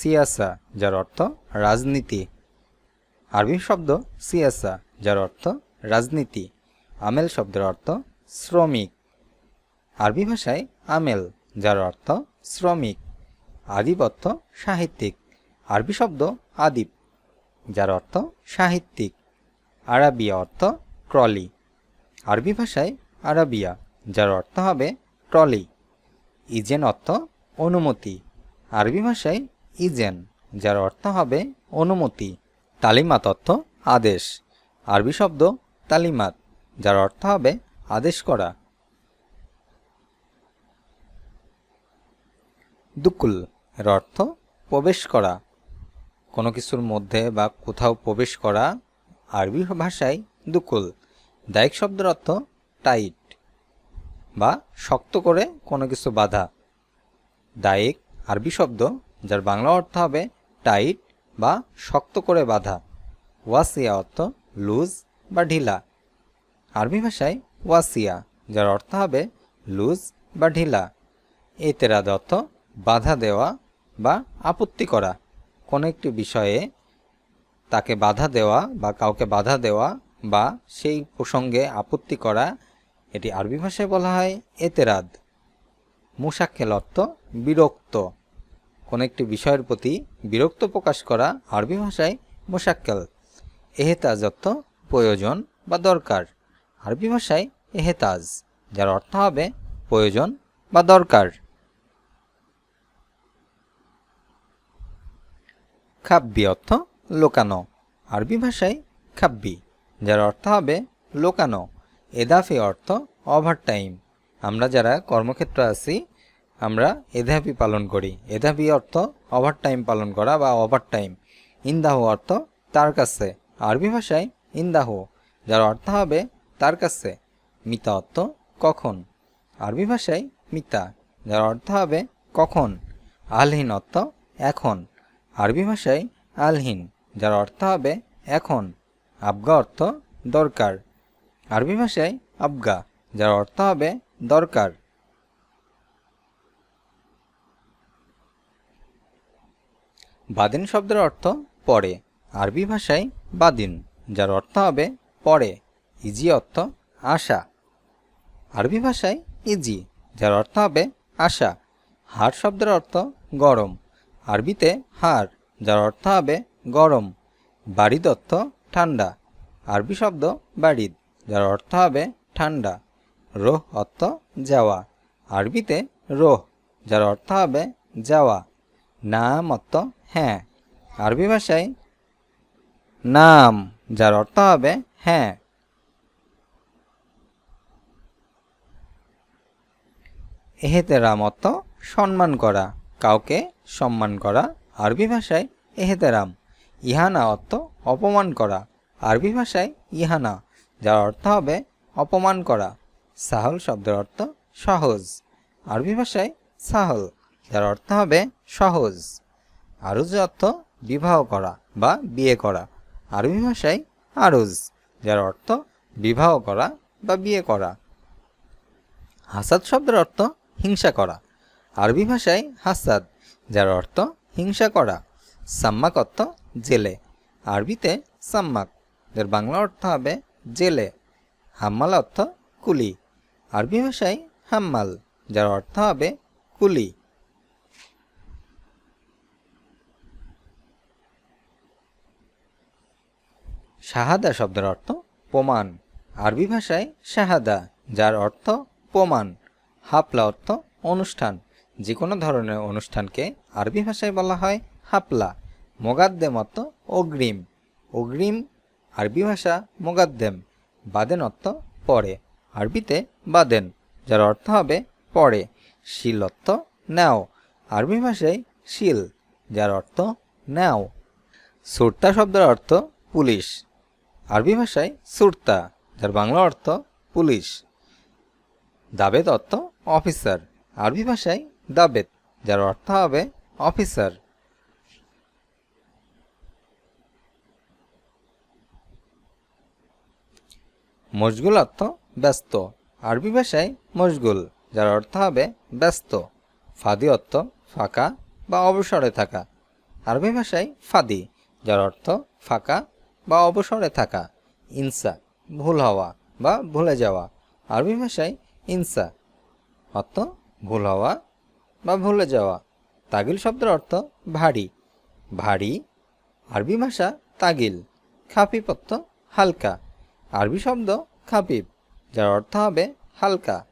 সিয়াসা, যার অর্থ রাজনীতি। আরবি শব্দ সিয়াসা, যার অর্থ রাজনীতি। আমেল শব্দের অর্থ শ্রমিক। আরবি ভাষায় আমেল, যার অর্থ শ্রমিক। আদিব অর্থ সাহিত্যিক। আরবি শব্দ আদিব, যার অর্থ সাহিত্যিক। আরাবিয়া অর্থ ট্রলি। আরবি ভাষায় আরাবিয়া, যার অর্থ হবে ট্রলি। ইজেন অর্থ অনুমতি। আরবি ভাষায় ইজেন, যার অর্থ হবে অনুমতি তালিমাত অর্থ আদেশ। আরবি শব্দ তালিমাত, যার অর্থ হবে আদেশ করা। দুকুল এর অর্থ প্রবেশ করা। কোনো কিছুর মধ্যে বা কোথাও প্রবেশ করা আরবি ভাষায় দুকুল। দায়িক শব্দের অর্থ টাইট বা শক্ত করে কোনো কিছু বাধা। দায়িক আরবি শব্দ যার বাংলা অর্থ হবে টাইট বা শক্ত করে বাঁধা। ওয়াসিয়া অর্থ লুজ বা ঢিলা। আরবি ভাষায় ওয়াসিয়া, যার অর্থ হবে লুজ বা ঢিলা। এতেরাদ অর্থ বাধা দেওয়া বা আপত্তি করা। কোনো একটি বিষয়ে তাকে বাধা দেওয়া বা কাউকে বাধা দেওয়া বা সেই প্রসঙ্গে আপত্তি করা, এটি আরবি ভাষায় বলা হয় এতেরাদ। মুসাক্কেল অর্থ বিরক্ত। কোনো একটি বিষয়ের প্রতি বিরক্ত প্রকাশ করা আরবি ভাষায় মুসাক্কেল এহেতাজ অর্থ প্রয়োজন বা দরকার। আরবি ভাষায় এহেতাজ, যার অর্থ হবে প্রয়োজন বা দরকার। খাব্বি অর্থ লোকানো। আরবি ভাষায় খাব্বি, যার অর্থ হবে লোকানো। এদাফি অর্থ ওভারটাইম আমরা যারা কর্মক্ষেত্রে আছি আমরা এধাপি পালন করি। এধাপি অর্থ ওভার টাইম পালন করা বা ওভারটাইম ইন্দাহ অর্থ তার কাছে। আরবি ভাষায় ইন্দাহ, যার অর্থ হবে তার কাছে। মিতা অর্থ কখন। আরবি ভাষায় মিতা, যার অর্থ হবে কখন। আলহীন অর্থ এখন। আরবি ভাষায় আলহীন, যার অর্থ হবে এখন। আবগা অর্থ দরকার। আরবি ভাষায় আবগা, যার অর্থ হবে দরকার। বাদিন শব্দের অর্থ পরে আরবি ভাষায় বাদিন, যার অর্থ হবে পরে ইজি অর্থ আশা। আরবি ভাষায় ইজি, যার অর্থ হবে আশা। হাড় শব্দের অর্থ গরম। আরবিতে হাড় যার অর্থ হবে গরম। বাড়িদ অর্থ ঠান্ডা। আরবি শব্দ বাড়িদ যার অর্থ হবে ঠান্ডা। রোহ অর্থ যাওয়া। আরবিতে রোহ, যার অর্থ হবে যাওয়া। নাম অর্থ হ্যাঁ। আরবি ভাষায় নাম, যার অর্থ হবে হ্যাঁ। এহেতেরাম অর্থ সম্মান করা, কাউকে সম্মান করা। আরবি ভাষায় এহেতেরাম, ইহানা অর্থ অপমান করা। আরবি ভাষায় ইহানা, যার অর্থ হবে অপমান করা। সাহল শব্দের অর্থ সহজ। আরবি ভাষায় সাহল। যার অর্থ হবে সহজ। আরুজ অর্থ বিবাহ করা বা বিয়ে করা। আরবি ভাষায় আরুজ, যার অর্থ বিবাহ করা বা বিয়ে করা। হাসাদ শব্দের অর্থ হিংসা করা। আরবি ভাষায় হাসাদ, যার অর্থ হিংসা করা। সাম্মাক অর্থ জেলে। আরবিতে সাম্মাক, যার বাংলা অর্থ হবে জেলে। হাম্মাল অর্থ কুলি। আরবি ভাষায় হাম্মাল, যার অর্থ হবে কুলি। শাহাদা শব্দের অর্থ প্রমাণ। আরবি ভাষায় শাহাদা, যার অর্থ প্রমাণ। হাপলা অর্থ অনুষ্ঠান। যে কোনো ধরনের অনুষ্ঠানকে আরবি ভাষায় বলা হয় হাপলা। মোগাদ্দেম অর্থ অগ্রিম। অগ্রিম, আরবি ভাষা মোগাদ্দেম। বাদেন অর্থ পরে। আরবিতে বাদেন, যার অর্থ হবে পরে। শিল অর্থ নাও। আরবি ভাষায় শিল, যার অর্থ নাও। সুরতা শব্দের অর্থ পুলিশ। আরবি ভাষায় সুরতা, যার বাংলা অর্থ পুলিশ। দাবেদ অর্থ অফিসার। আরবি ভাষায় দাবেদ, যার অর্থ হবে অফিসার। মশগুল অর্থ ব্যস্ত। আরবি ভাষায় মশগুল, যার অর্থ হবে ব্যস্ত। ফাদি অর্থ ফাঁকা বা অবসরে থাকা। আরবি ভাষায় ফাদি, যার অর্থ ফাঁকা বা অবসরে থাকা, ইনসা, ভুল হওয়া বা ভুলে যাওয়া। আরবি ভাষায় ইনসা। অর্থ, ভুল হওয়া বা ভুলে যাওয়া। তাগিল শব্দের অর্থ, ভারী। ভারী, আরবি ভাষা তাগিল। খাপিপ অর্থ হালকা। আরবি শব্দ, খাপিপ, যার অর্থ হবে হালকা।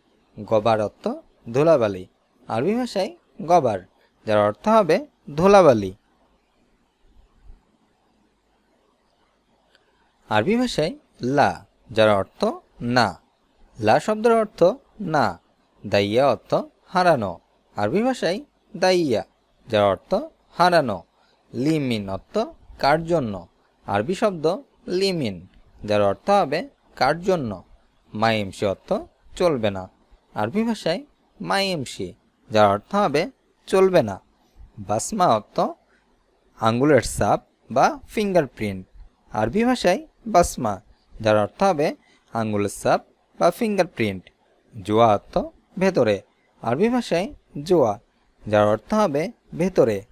গবার অর্থ, ধুলাবালি। আরবি ভাষায় গবার, যার অর্থ হবে ধুলাবালি। আরবি ভাষায় লা, যার অর্থ না। লা শব্দের অর্থ না, দাইয়া অর্থ হারানো। আরবি ভাষায় দাইয়া, যার অর্থ হারানো। লিমিন অর্থ কার জন্য আরবি শব্দ লিমিন, যার অর্থ হবে কার জন্য মাইমসি অর্থ চলবে না। আরবি ভাষায় মাইমসি, যার অর্থ হবে চলবে না। বাসমা অর্থ আঙ্গুলের সাপ বা ফিঙ্গারপ্রিন্ট। আরবি ভাষায় বাসমা যার অর্থ হবে আঙ্গুলের সাপ বা ফিঙ্গারপ্রিন্ট জোয়া অর্থ ভেতরে। আরবি ভাষায় জোয়া, যার অর্থ হবে ভেতরে।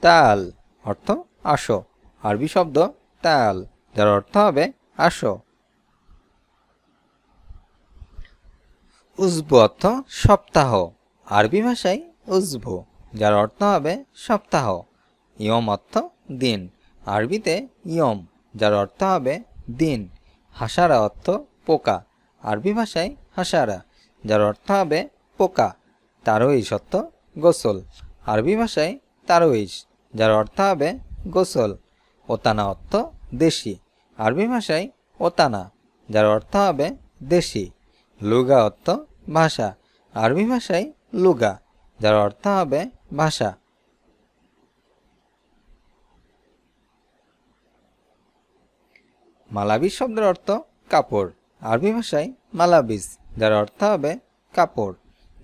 তাল, অর্থ আসো। আরবি শব্দ তাল, যার অর্থ হবে আসো। উজবু অর্থ সপ্তাহ। আরবি ভাষায় উজবু। যার অর্থ হবে সপ্তাহ, ইয়ম অর্থ দিন। আরবিতে ইয়ম, যার অর্থ হবে দিন। হাসারা অর্থ পোকা। আরবি ভাষায় হাসারা, যার অর্থ হবে পোকা, তারোইশ অর্থ গোসল। আরবি ভাষায় তারোইশ, যার অর্থ হবে গোসল। ওতানা অর্থ দেশি। আরবি ভাষায় ওতানা, যার অর্থ হবে দেশি। লুগা অর্থ ভাষা। আরবি ভাষায় লুগা। যার অর্থ হবে ভাষা। মালাবিস শব্দের অর্থ কাপড়। আরবি ভাষায় মালাবিস যার অর্থ হবে কাপড়।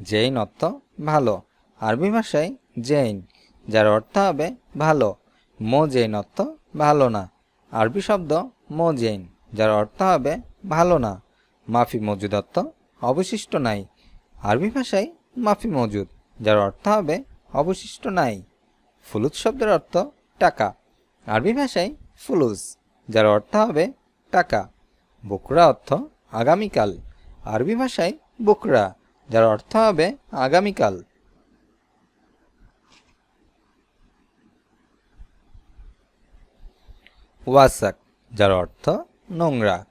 জৈন অর্থ ভালো। আরবি ভাষায় জৈন যার অর্থ হবে ভালো। মো জৈন অর্থ ভালো না। আরবি শব্দ মো জৈন যার অর্থ হবে ভালো না। মাফি মজুদ অর্থ অবশিষ্ট নাই। আরবি ভাষায় মাফি মজুদ। যার অর্থ হবে অবশিষ্ট নাই। ফুলুস শব্দের অর্থ টাকা। আরবি ভাষায় ফুলুস যার অর্থ হবে টাকা। বকরা অর্থ আগামীকাল। আরবি ভাষায় বকরা, যার অর্থ হবে আগামীকাল। ওয়াসাক, যার অর্থ নোংরা।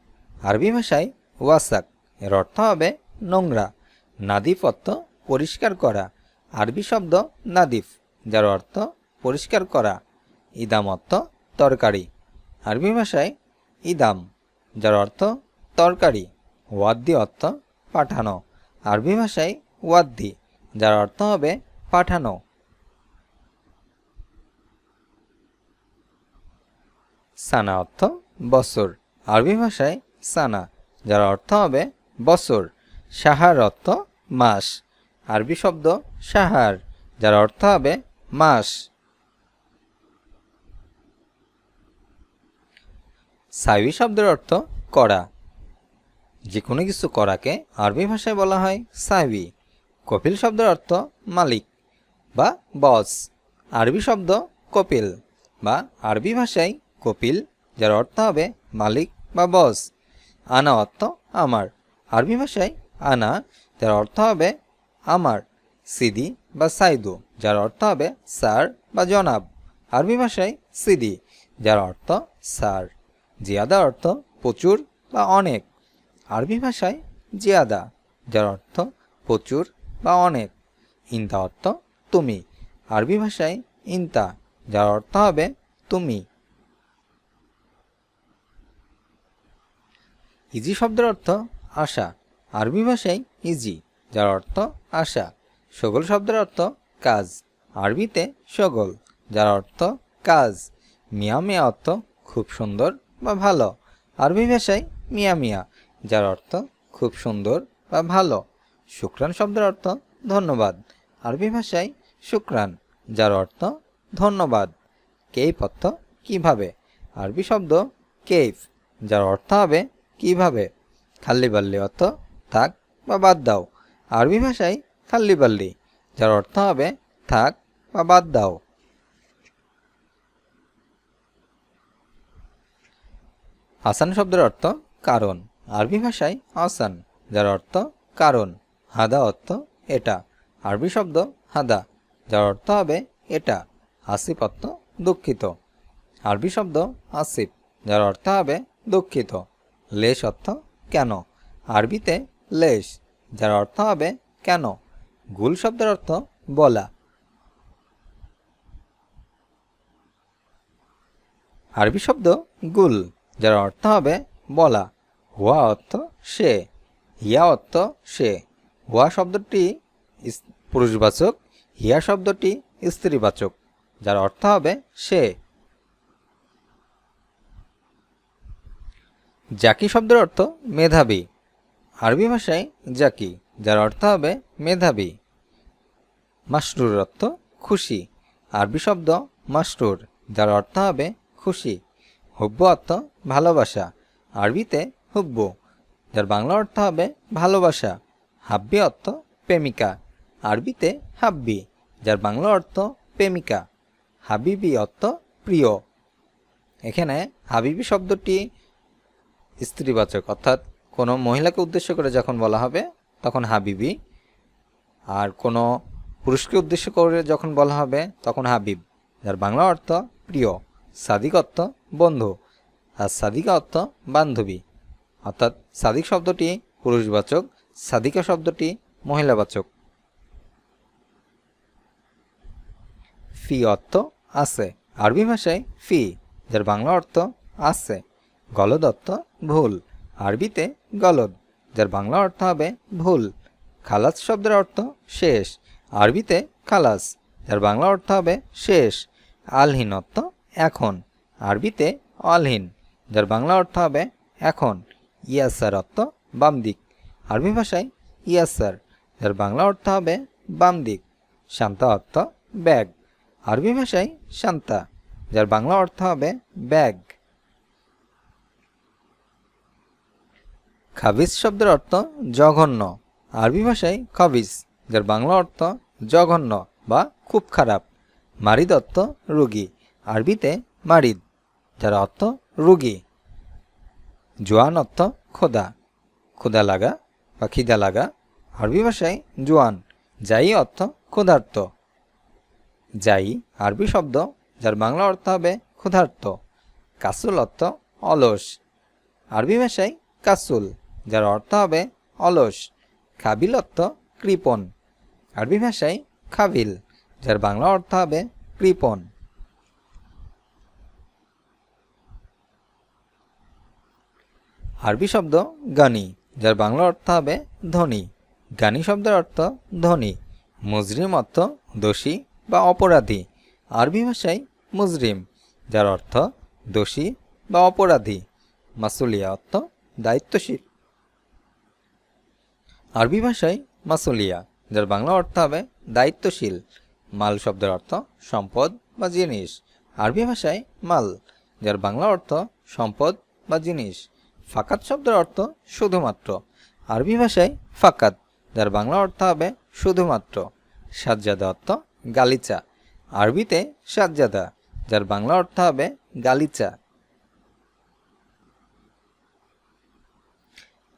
আরবি ভাষায় ওয়াসাক, এর অর্থ হবে নোংরা। অর্থ পরিষ্কার করা। আরবি শব্দ নাদিফ, যার অর্থ পরিষ্কার করা ইদাম অর্থ তরকারি। আরবি ভাষায় ইদাম, যার অর্থ তরকারি, ওয়াদ্দি অর্থ পাঠানো। আরবি ভাষায় ওয়াদ্দি, যার অর্থ হবে পাঠানো। সানা অর্থ বছর। আরবি ভাষায় সানা, যার অর্থ হবে বছর। সাহার অর্থ মাস। আরবি শব্দ সাহার যার অর্থ হবে মাস। সাইবি শব্দের অর্থ করা যে কোনো কিছু করাকে আরবি ভাষায় বলা হয় সাইবি কপিল শব্দের অর্থ মালিক বা বস। আরবি শব্দ কপিল বা আরবি ভাষায় কপিল, যার অর্থ হবে মালিক বা বস। আনা অর্থ আমার। আরবি ভাষায় আনা, যার অর্থ হবে আমার, সিদি বা সাইদু, যার অর্থ হবে স্যার বা জনাব। আরবি ভাষায় সিদি, যার অর্থ স্যার। জিয়াদা অর্থ প্রচুর বা অনেক। আরবি ভাষায় জিয়াদা, যার অর্থ প্রচুর বা অনেক। ইন্তা অর্থ তুমি। আরবি ভাষায় ইন্তা, যার অর্থ হবে তুমি। ইজি শব্দের অর্থ আশা। আরবি ভাষায় ইজি। যার অর্থ আশা। সগল শব্দের অর্থ কাজ। আরবিতে সগল, যার অর্থ কাজ। মিয়া মিয়া অর্থ খুব সুন্দর বা ভালো। আরবি ভাষায় মিয়া মিয়া, যার অর্থ খুব সুন্দর বা ভালো। শুক্রান শব্দের অর্থ ধন্যবাদ। আরবি ভাষায় শুক্রান যার অর্থ ধন্যবাদ। কেইফ অর্থ কীভাবে? আরবি শব্দ কেইফ, যার অর্থ হবে কীভাবে? খাল্লি বাল্লি অর্থ থাক বা বাদ দাও। আরবি ভাষায় খাল্লি বাল্লি, যার অর্থ হবে থাক বা বাদ দাও। আসান শব্দের অর্থ কারণ, আরবি ভাষায় আসান যার অর্থ কারণ, হাদা অর্থ এটা। আরবি শব্দ হাদা, যার অর্থ হবে এটা আসিফ অর্থ দুঃখিত। আরবি শব্দ আসিফ যার অর্থ হবে দুঃখিত। লেশ অর্থ কেন? আরবিতে লেশ যার অর্থ হবে কেন? গুল শব্দের অর্থ বলা। আরবি শব্দ গুল, যার অর্থ হবে বলা। হুয়া অর্থ সে, হিয়া অর্থ সে। হুয়া শব্দটি পুরুষবাচক, হিয়া শব্দটি স্ত্রীবাচক, যার অর্থ হবে সে। জাকি শব্দের অর্থ মেধাবী। আরবি ভাষায় জাকি, যার অর্থ হবে মেধাবী। মাসরুর অর্থ খুশি। আরবি শব্দ মাসরুর যার অর্থ হবে খুশি। হুব্বু অর্থ ভালোবাসা। আরবিতে হুব্বু, যার বাংলা অর্থ হবে ভালোবাসা। হাব্বি অর্থ প্রেমিকা। আরবিতে হাব্বি, যার বাংলা অর্থ প্রেমিকা। হাবিবি অর্থ প্রিয়। এখানে হাবিবি শব্দটি স্ত্রীবাচক, অর্থাৎ কোনো মহিলাকে উদ্দেশ্য করে যখন বলা হবে, তখন হাবিবি। আর কোনো পুরুষকে উদ্দেশ্য করে যখন বলা হবে, তখন হাবিব। যার বাংলা অর্থ প্রিয়, সাদিক অর্থ বন্ধু, আর সাদিকা অর্থ বান্ধবী। অর্থাৎ সাদিক শব্দটি পুরুষবাচক, সাদিকা শব্দটি মহিলাবাচক। ফি অর্থ আছে। আরবি ভাষায় ফি, যার বাংলা অর্থ আছে। গলদ অর্থ ভুল। আরবিতে গলদ, যার বাংলা অর্থ হবে ভুল। খালাস শব্দের অর্থ শেষ। আরবিতে খালাস, যার বাংলা অর্থ হবে শেষ। আলহীন অর্থ এখন। আরবিতে অলহীন, যার বাংলা অর্থ হবে এখন। ইয়াসার অর্থ বাম দিক। আরবি ভাষায় ইয়াসার, যার বাংলা অর্থ হবে বাম দিক। শান্তা অর্থ ব্যাগ। আরবি ভাষায় শান্তা, যার বাংলা অর্থ হবে ব্যাগ। খাবিস শব্দের অর্থ জঘন্য। আরবি ভাষায় খবিস যার বাংলা অর্থ জঘন্য বা খুব খারাপ। মারিদ অর্থ রুগী, আরবিতে মারিদ, যার অর্থ রুগী। জোয়ান অর্থ খোদা ক্ষুদা লাগা বা খিদা লাগা। আরবি ভাষায় জোয়ান, যাই অর্থ ক্ষুধার্ত। যাই, আরবি শব্দ, যার বাংলা অর্থ হবে ক্ষুধার্ত। কাসুল অর্থ অলস। আরবি ভাষায় কাসুল যার অর্থ হবে অলস খাবিল অর্থ কৃপণ। আরবি ভাষায় খাবিল, যার বাংলা অর্থ হবে কৃপণ। আরবি শব্দ গানি, যার বাংলা অর্থ হবে ধনী। গানি শব্দের অর্থ ধনী, মুজরিম অর্থ দোষী বা অপরাধী। আরবি ভাষায় মুজরিম, যার অর্থ দোষী বা অপরাধী। মাসুলিয়া অর্থ দায়িত্বশীল। আরবি ভাষায় মাসুলিয়া, যার বাংলা অর্থ হবে দায়িত্বশীল। মাল শব্দের অর্থ সম্পদ বা জিনিস। আরবি ভাষায় মাল, যার বাংলা অর্থ সম্পদ বা জিনিস। ফাকাত শব্দের অর্থ শুধুমাত্র। আরবি ভাষায় ফাকাত, যার বাংলা অর্থ হবে শুধুমাত্র। সাজ্জাদা অর্থ গালিচা। আরবিতে সাজ্জাদা, যার বাংলা অর্থ হবে গালিচা।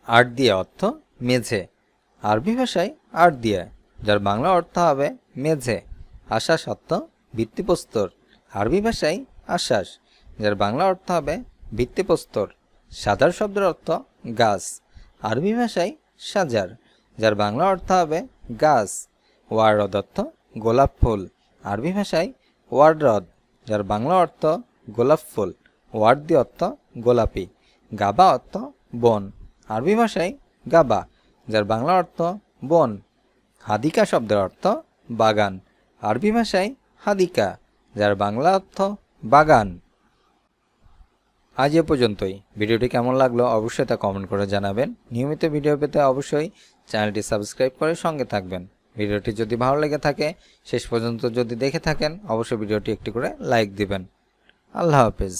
আট দিয়ে অর্থ মেঝে। আরবি ভাষায় আট দিয়ে, যার বাংলা অর্থ হবে মেঝে আশ্বাস অর্থ ভিত্তিপ্রস্তর। আরবি ভাষায় আশ্বাস যার বাংলা অর্থ হবে ভিত্তিপ্রস্তর। সাজার শব্দের অর্থ গাছ। আরবি ভাষায় সাজার, যার বাংলা অর্থ হবে গাছ। ওয়ারদ অর্থ গোলাপ ফুল। আরবি ভাষায় ওয়াররদ যার বাংলা অর্থ গোলাপ ফুল। ওয়ার্দি অর্থ গোলাপি। গাবা অর্থ বন। আরবি ভাষায় গাবা যার বাংলা অর্থ বন। হাদিকা শব্দের অর্থ বাগান। আরবি ভাষায় হাদিকা, যার বাংলা অর্থ বাগান। আজ এ পর্যন্তই। ভিডিওটি কেমন লাগল অবশ্যই তা কমেন্ট করে জানাবেন। নিয়মিত ভিডিও পেতে অবশ্যই চ্যানেলটি সাবস্ক্রাইব করে সঙ্গে থাকবেন। ভিডিওটি যদি ভালো লেগে থাকে, শেষ পর্যন্ত যদি দেখে থাকেন, অবশ্যই ভিডিওটি একটি করে লাইক দিবেন। আল্লাহ হাফেজ।